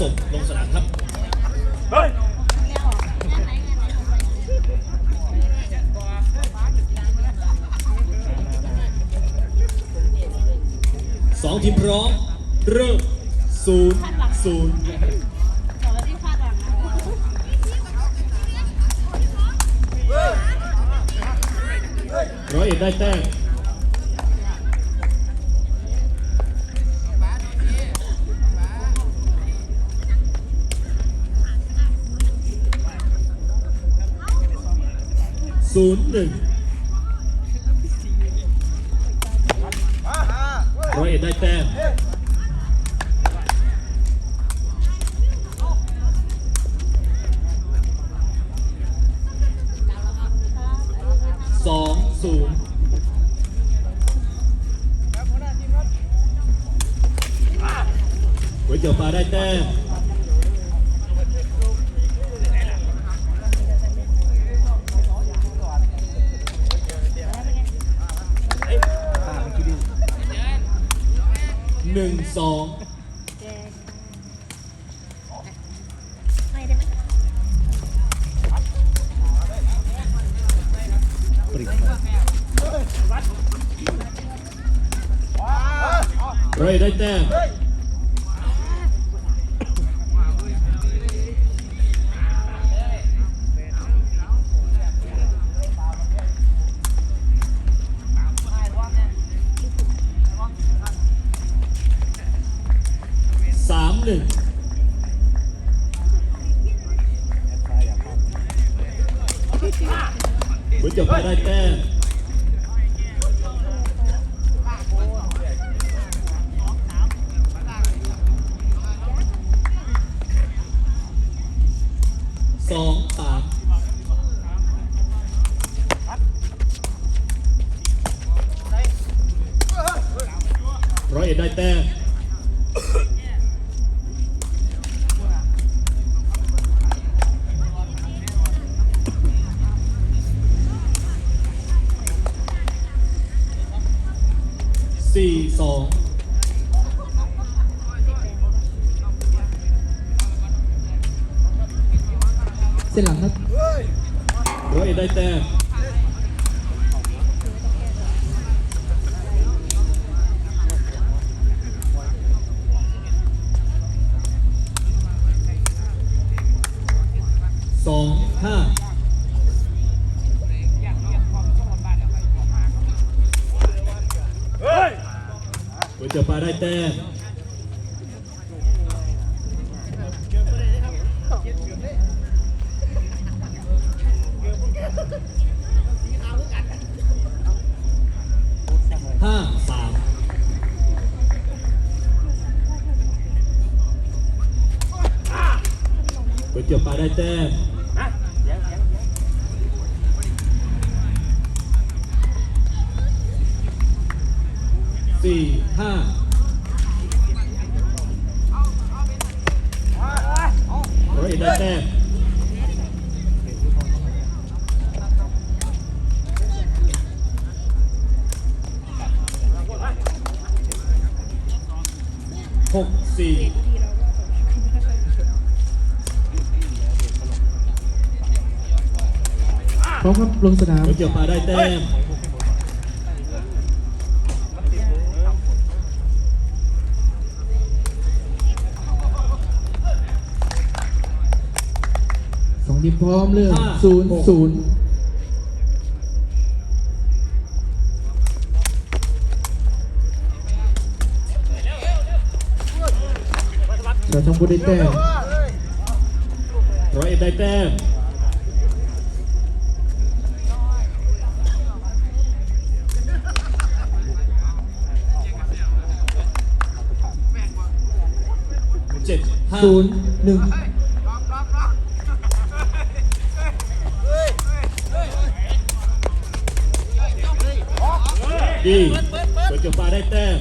ส่งลงสนามครับเฮ้ยสองทีมพร้อมเริ่มศูนย์ศูนย์ร้อยเอ็ดได้แต้ม ศูนย์หนึ่งร้อยเอ็ดได้แต้มสองศูนย์ก๋วยเตี๋ยวปลาได้แต้ม สอง ได้แต้มห้าสามก๋วยเตี๋ยวปลาได้แต้มสี่ห้าร้อย เอ็ดได้แต้มหกสี่พร้อมครับลงสนามก๋วยเตี๋ยวปลาได้แต้ม สองทีมพร้อมเริ่มห้าศูนย์หก ศูนย์ชาวช่องบุรีแต้มร้อยเอ็ดได้แต้มเจ็ดห้าศูนย์หนึ่ง ดีก๋วยเตี๋ยวปลาได้แต้ม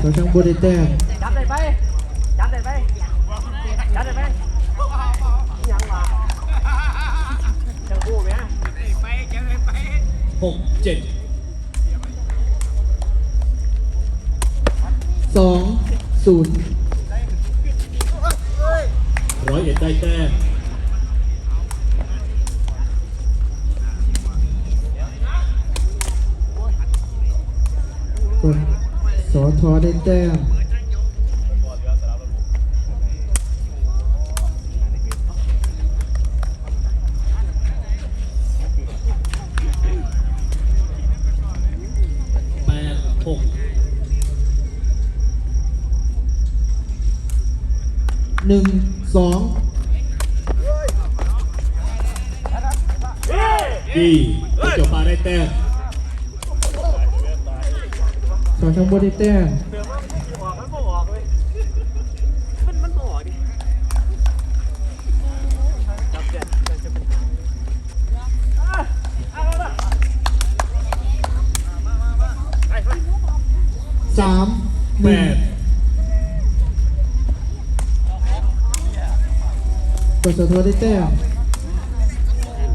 ชาวช่องบุรีแต้มจับได้ไปจับได้ไปจับได้ไปยังวะจังกูไหมหกเจ็ดสองศูนย์ร้อยเอ็ดได้แต้ม กดสอทอได้แต้มแปดหกหนึ่งสองดีประจวบปาได้แต้ม ชอช่าง บนได้แต้มเสือมันออกมันบ่ออกเลยมันมันบ่ออกดิจับเจ็ดจับเจ็ดอะเอาละไปไปสามหแปนึ่งดกดสอทอได้แต้ม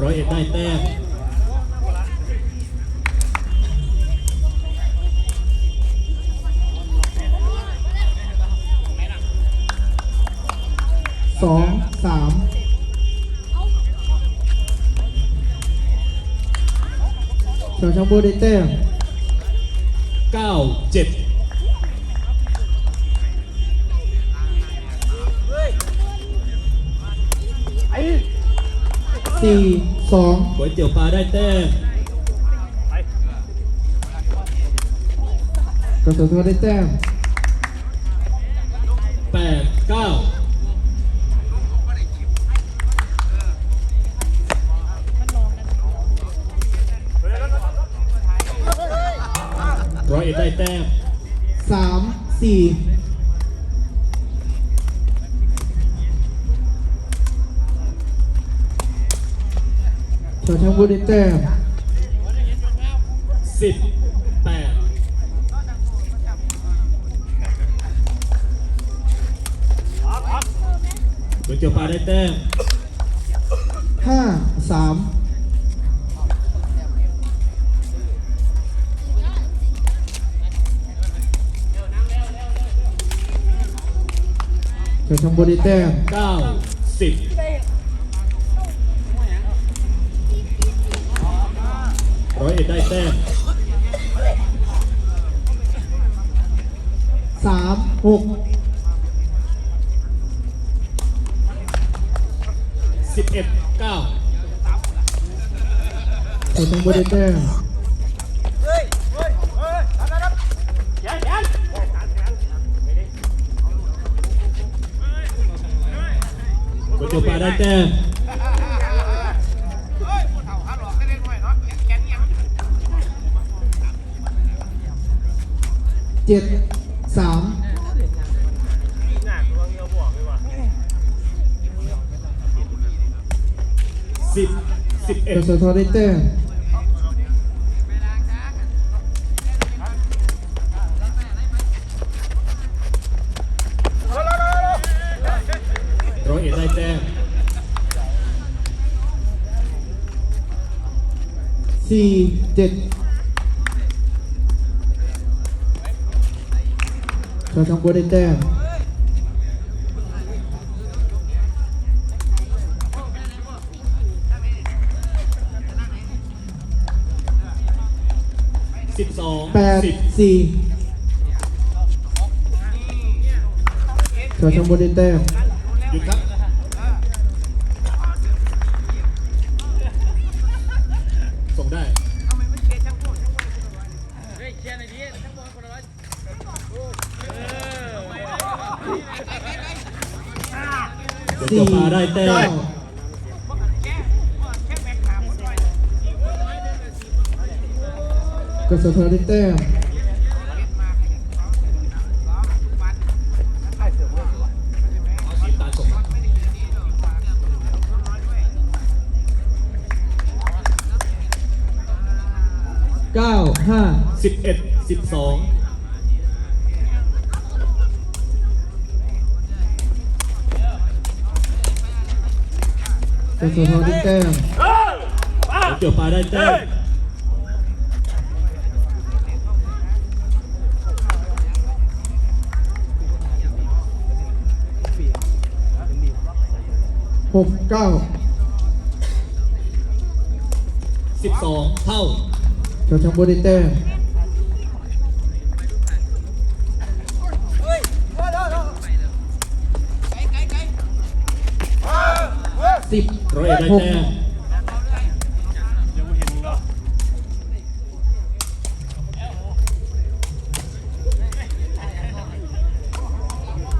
ร้อยเอ็ดได้แต้ม สองสามชอช่างบนได้แต้มเก้าเจ็ดไอ้สี่สองก๋วยเตี๋ยวปลาได้แต้มไปกดสอทอได้แต้ม ชอช่างบนได้แต้มสิบแปดก๋วยเตี๋ยวปลาได้แต้มห้าสามชอช่างบนได้แต้มเก้าสิบ ร้อยเอ็ดได้แต้มสามหกสิบเอ็ดเก้าชอช่างบนได้แต้มเฮ้ยเฮ้ยเฮ้ยรับรับรับแขนแขนแขนแขนไปดิก๋วยเตี๋ยวปลาได้แต้ม เจ็ดสามปีหน้าตัวเงี้ยบวกเลยว่ะสิบสิบเอ็ดชอทอได้แต้มร้อยเอ็ดได้แต้มสี่เจ็ด ชอช่างบนได้แต้มสิบสองแปดสิบสี่ชอช่างบนได้แต้มหยุดครับ ส่งได้ เดี๋ยวสี่เจ้าปลาได้แต้เก้ามกสทได้แต้มสีตาส่งมาเก้าห้าสิบเอ็ดสิบสอง จะสุพรได้แต้มเกี่ยวปลาได้เต้มหกเก้าสิบสองเท่าเจ้าชมบุรีเต้ม สิบร้อยเอ็ดได้หก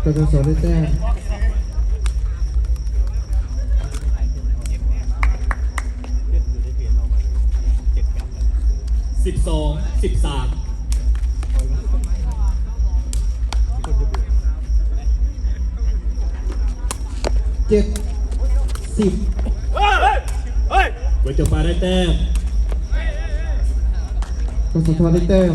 แต้มกสศได้แต้ม12 13เจ็ด สิบก๋วยเตี๋ยวปลาได้แต้มกสทได้แต้ม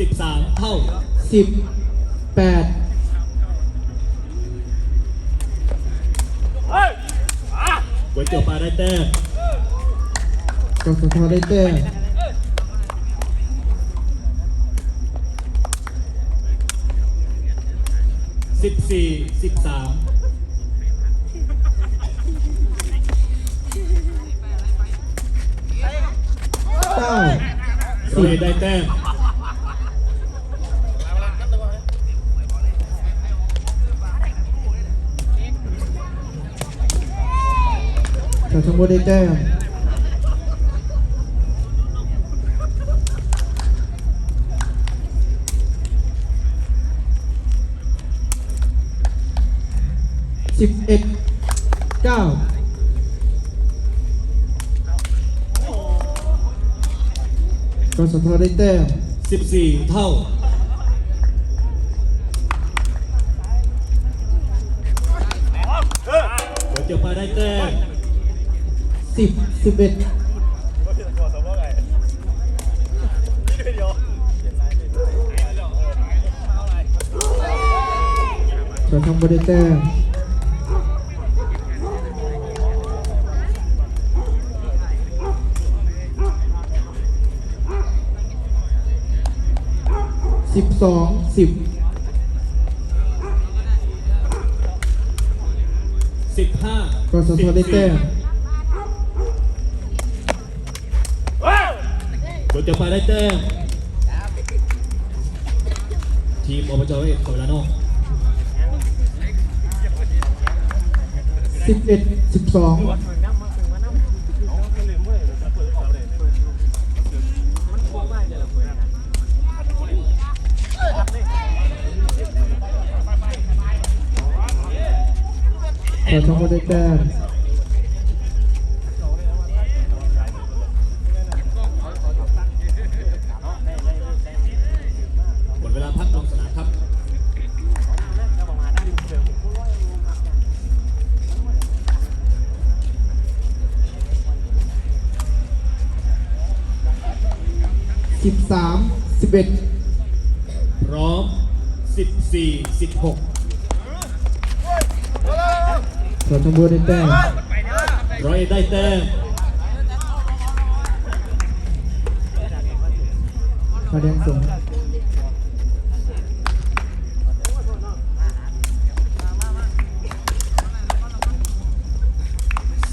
13เท่าสิบแปดก๋วยเตี๋ยวปลาได้แต้ม กสทได้แต้ม14 13เก้าร้อยเอ็ดได้แต้มชนชมบุรีได้แต้ม สิบเอ็ดเก้ากสทได้แต้ม14 เท่าก๋วยเตี๋ยวปลาได้แต้มสิบสิบเอ็ดเราทำบริแต้ม สิบสองสิบ15กสทได้แต้มก๋วยเตี๋ยวปลาได้แต้มทีมอบจร้อยเอ็ดขอเวลานอกสิบเอ็ดสิบสอง เราทำบริแต้มหมดเวลาพักลงสนามครับ สิบสามสิบเอ็ด พร้อม 14 16 ส่วชมพูได้แต้มรอยได้แต้มมะเรีนสูง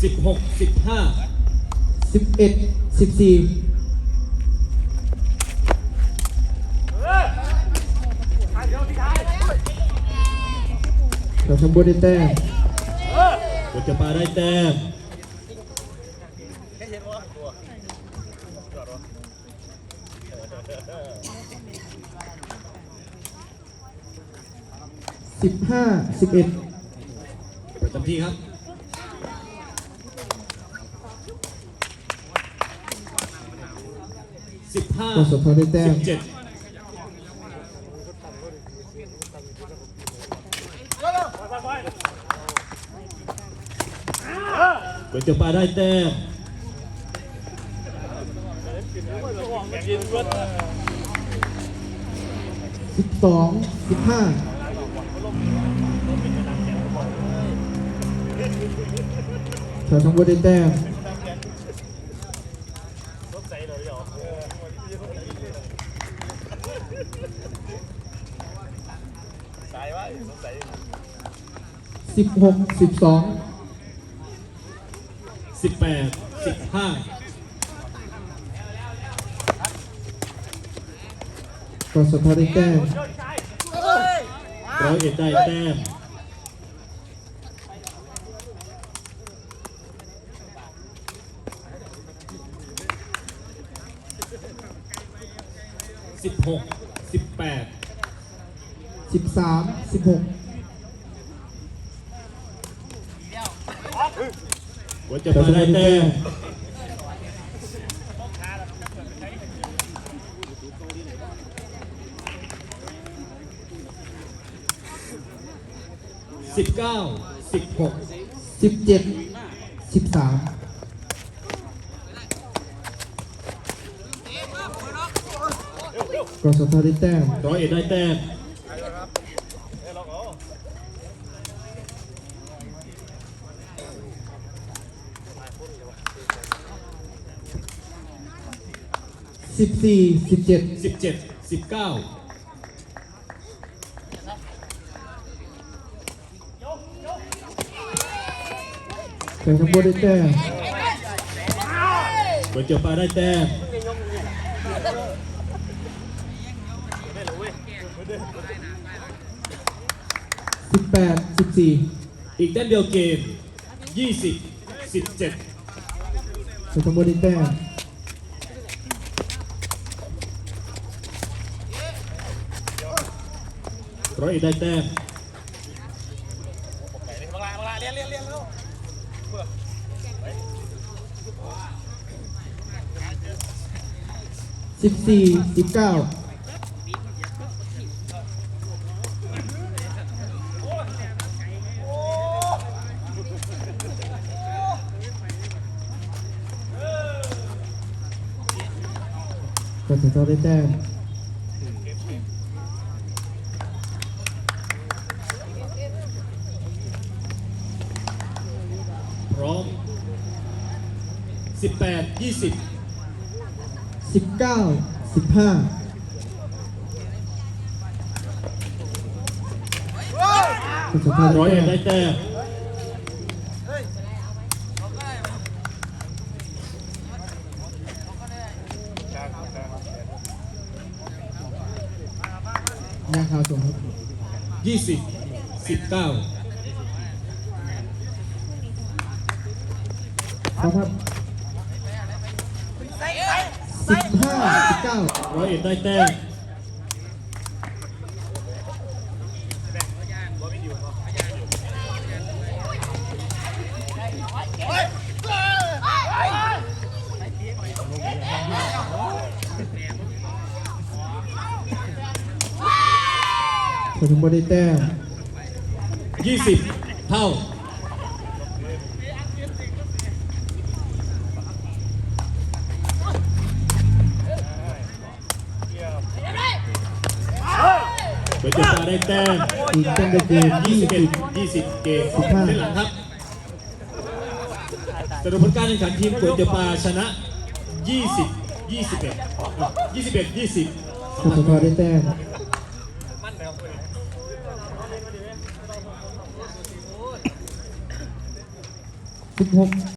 สิบหกสิบห้าสิบเอ็ดสิบสี่เราชมบูรได้แต้ม วยเตี๋ยวปลาได้แต้มสิบห้าสิบเอ็ดประจำที่ครับสิบห้าเราสมทอได้แต้มสิบเจ็ด เดี๋ปลาได้แต้สิบสองสิบห้าเธอทั้งหมดได้แต้มสิบหกสิบสอง ดสิบห้ากสทได้แต้มร้อยเอ็ดได้แต้มสิบหกสิบแปดสิบสามสิบหก หัวจะมาได้แต้มสิบเก้าสิบหกสิบเจ็ดสิบสามกสทได้แต้มร้อยเอ็ดได้แต้ม สิบสี่สิบเจ็ดสิบเจ็ดสิบเก้าแต่ทั้งหมดได้แต้มหัวจะมาได้แต้มสิบแปดสิบสี่อีกแต้มเดียวเกมยี่สิบสิบเจ็ดแต่ทั้งหมดได้แต้ม ร้อยเอ็ดได้แต้มสิบสี่สิบเก้ากสทได้แต้ม พร้อมสิบแปดยี่สิบ สิบเก้าสิบห้ากสทร้อยได้เอ็ดแต้ได้มแต้มยาขาวส่งครับยี่สิบสิบเก้าครับครับ สิบห้าสิบเก้าร้อยเอ็ดได้แต้มแต่ทั้งหมดได้แต้มยี่สิบเท่า เดี๋ยวจะมาได้แต้มอีกแต้มได้เกมยี่ยี่สิบสิเอ็ดบยี่สิบเกมได้หลังครับสรุปผลการแข่งขันทีมก๋วยเตี๋ยวปลาชนะ 20 21 21 20กสทได้แต้มสิบหก